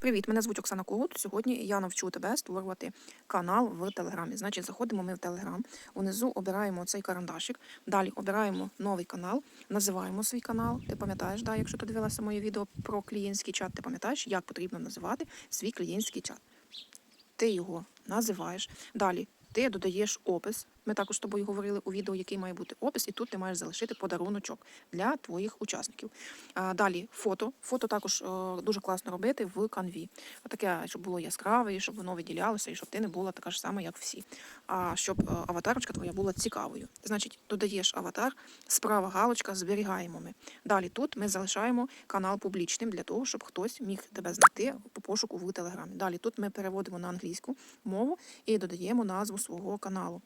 Привіт, мене звуть Оксана Когут. Сьогодні я навчу тебе створювати канал в Телеграмі. Значить, заходимо ми в Телеграм, унизу обираємо цей карандашик, далі обираємо новий канал, називаємо свій канал. Ти пам'ятаєш, да, якщо ти дивилася моє відео про клієнтський чат, ти пам'ятаєш, як потрібно називати свій клієнтський чат. Ти його називаєш. Далі ти додаєш опис. Ми також з тобою говорили у відео, який має бути опис, і тут ти маєш залишити подаруночок для твоїх учасників. А, далі фото. Фото також е, дуже класно робити в канві. Таке, щоб було яскраве, і щоб воно виділялося, і щоб ти не була така ж сама, як всі. А щоб е, аватарочка твоя була цікавою. Значить, додаєш аватар, справа галочка, зберігаємо ми. Далі тут ми залишаємо канал публічним для того, щоб хтось міг тебе знайти по пошуку в телеграмі. Далі тут ми переводимо на англійську мову і додаємо назву свого каналу.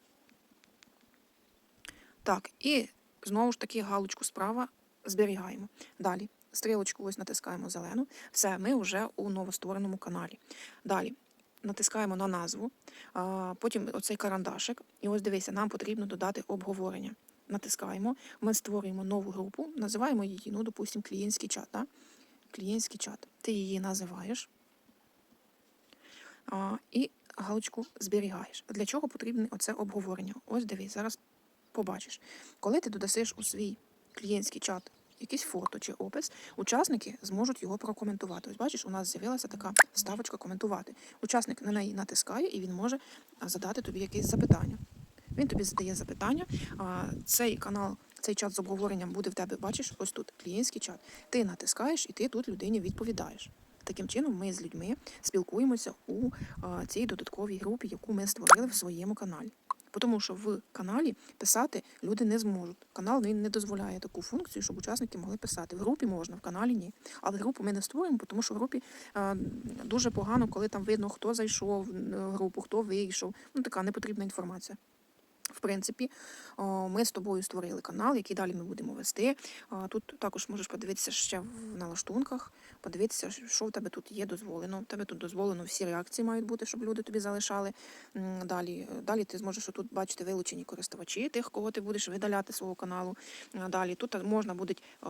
Так, і знову ж таки галочку справа зберігаємо. Далі стрілочку ось натискаємо зелену. Все, ми вже у новоствореному каналі. Далі натискаємо на назву, потім оцей карандашик. І ось дивися, нам потрібно додати обговорення. Натискаємо, ми створюємо нову групу, називаємо її, ну, допустимо, клієнтський чат. Да? Клієнтський чат. Ти її називаєш і галочку зберігаєш. Для чого потрібне оце обговорення? Ось дивись, зараз побачиш. Коли ти додасиш у свій клієнтський чат якісь фото чи опис, учасники зможуть його прокоментувати. Ось бачиш, у нас з'явилася така вставочка коментувати. Учасник на неї натискає і він може задати тобі якесь запитання. Він тобі задає запитання. А, цей канал, цей чат з обговоренням буде в тебе, бачиш, ось тут клієнтський чат. Ти натискаєш і ти тут людині відповідаєш. Таким чином, ми з людьми спілкуємося у цій додатковій групі, яку ми створили в своєму каналі. Тому що в каналі писати люди не зможуть. Канал він не дозволяє таку функцію, щоб учасники могли писати. В групі можна, в каналі ні. Але групу ми не створюємо, тому що в групі е, дуже погано, коли там видно, хто зайшов в групу, хто вийшов. Ну така непотрібна інформація. В принципі, ми з тобою створили канал, який далі ми будемо вести. Тут також можеш подивитися ще в налаштунках, подивитися, що в тебе тут є дозволено. В тебе тут дозволено всі реакції мають бути, щоб люди тобі залишали. Далі, далі ти зможеш тут бачити вилучені користувачі, тих, кого ти будеш видаляти свого каналу. Далі тут можна буде е,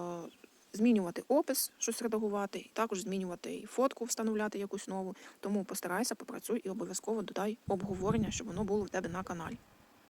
змінювати опис, щось редагувати, і також змінювати і фотку, встановляти якусь нову. Тому постарайся, попрацюй і обов'язково додай обговорення, щоб воно було в тебе на каналі.